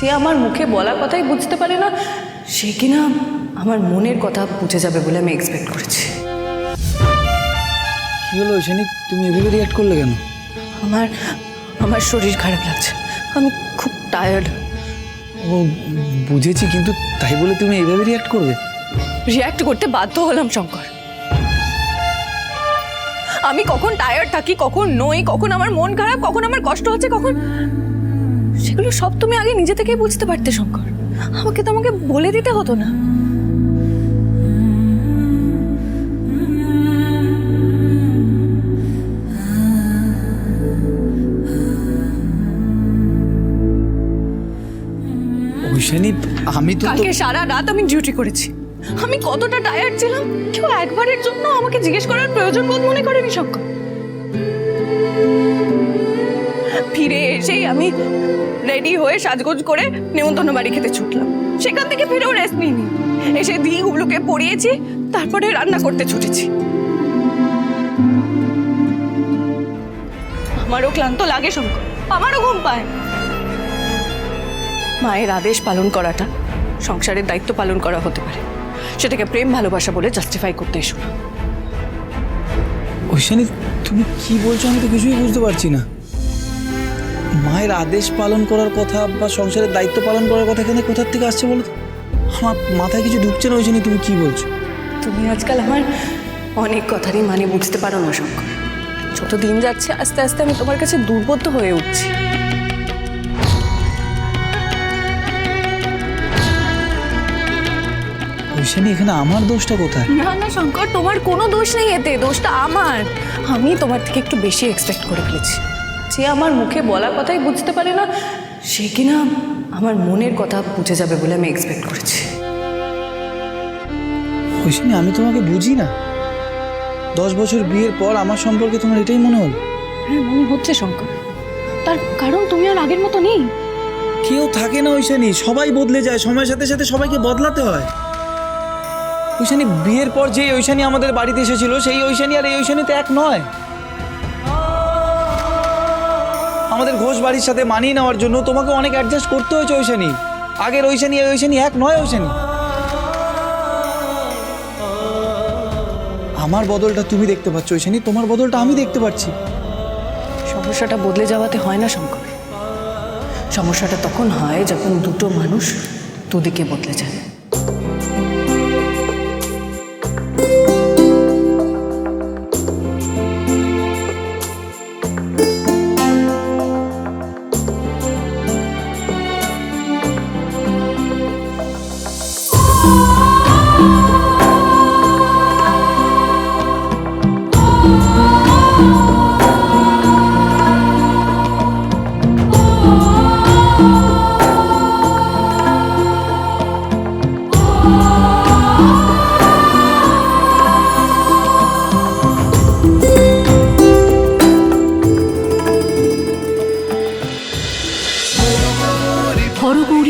যে আমার মুখে বলা কথাই বুঝতে পারে না সে কিনা আমার মনের কথা বুঝে যাবে বলে আমি এক্সপেক্ট করেছি। কি হলো ঐশানী তুমি এভাবে রিয়াক্ট করলে কেন? আমার আমার শরীর খারাপ লাগছে। আমি খুব টায়ার্ড ও বুঝেছি কিন্তু তাই বলে তুমি এইভাবে রিয়াক্ট করবে? রিয়্যাক্ট করতে বাধ্য হলাম শঙ্কর। আমি কখন টায়ার্ড থাকি কখন নই কখন আমার মন খারাপ কখন আমার কষ্ট হচ্ছে কখন সেগুলো সব তুমি আগে নিজে থেকেই বুঝতে পারতে শঙ্কর। আমাকে তো আমাকে বলে দিতে হতো না। ঐশানী আমি তো কালকে সারা রাত আমি ডিউটি করেছি। আমি কতটা টায়ার্ড ছিলাম কেউ একবারের জন্য আমাকে জিজ্ঞেস করার প্রয়োজন বোধ মনে করেনি শঙ্কর। ফিরে এসেই আমি রেডি হয়ে সাজগোজ করে নেমন্তন্ন বাড়ি খেতে ছুটলাম। সেখান থেকে ফিরেও রেস্ট নিইনি। এসে দিগুলোকে পড়িয়েছি, তারপরে রান্না করতে ছুটেছি। আমারও ক্লান্ত লাগে শঙ্কর। আমারও ঘুম পায়। মায়ের আদেশ পালন করাটা সংসারের দায়িত্ব পালন করা হতে পারে। সেটাকে প্রেম ভালোবাসা বলে জাস্টিফাই করতে এসো না। তুমি কি বলছো আমি তো কিছুই বুঝতে পারছি না। মায়ের আদেশ পালন করার কথা বা সংসারের দায়িত্ব পালন করার কথা এখানে কোথার থেকে আসছে বলো তো? আমার মাথায় কিছু ঢুকছে না ঐশানী তুমি কি বলছো? তুমি আজকাল আমার অনেক কথারই মানে বুঝতে পারো না শঙ্কর যত দিন যাচ্ছে আস্তে আস্তে আমি তোমার কাছে দুর্বোধ্য হয়ে উঠছি। ঐশানী এখানে আমার দোষটা কোথায়? না না শঙ্কর তোমার কোনো দোষ নেই এতে। দোষটা আমার। আমি তোমার থেকে একটু বেশি এক্সপেক্ট করে ফেলেছি। যে আমার মুখে বলা কথাই বুঝতে পারে না সে কিনা আমার মনের কথা বুঝে যাবে বলে আমি এক্সপেক্ট করেছি। ঐশানী আমি তোমাকে বুঝি না। দশ বছর বিয়ের পর আমার সম্পর্কে তোমার এটাই মনে হলো? হ্যাঁ মনে হচ্ছে শঙ্কর। তার কারণ তুমি আর আগের মতো নেই। কেউ থাকে না ঐশানী সবাই বদলে যায় সময়ের সাথে সাথে সবাইকে বদলাতে হয়। ঐশানী বিয়ের পর যে ঐশানী আমাদের বাড়িতে এসেছিল সেই ঐশানী আর এই ঐশানী তো এক নয়। আমাদের ঘোষ বাড়ির সাথে মানিয়ে নেওয়ার জন্য তোমাকে অনেক অ্যাডজাস্ট করতে হয়েছে ঐশানী। আগের ঐশানী, এই ঐশানী এক নয় ঐশানী। আমার বদলটা তুমি দেখতে পাচ্ছ ঐশানী, তোমার বদলটা আমি দেখতে পাচ্ছি। সমস্যাটা বদলে যাওয়াতে হয় না, শঙ্কর। সমস্যাটা তখন হয় যখন দুটো মানুষ দুদিকে বদলে যায়।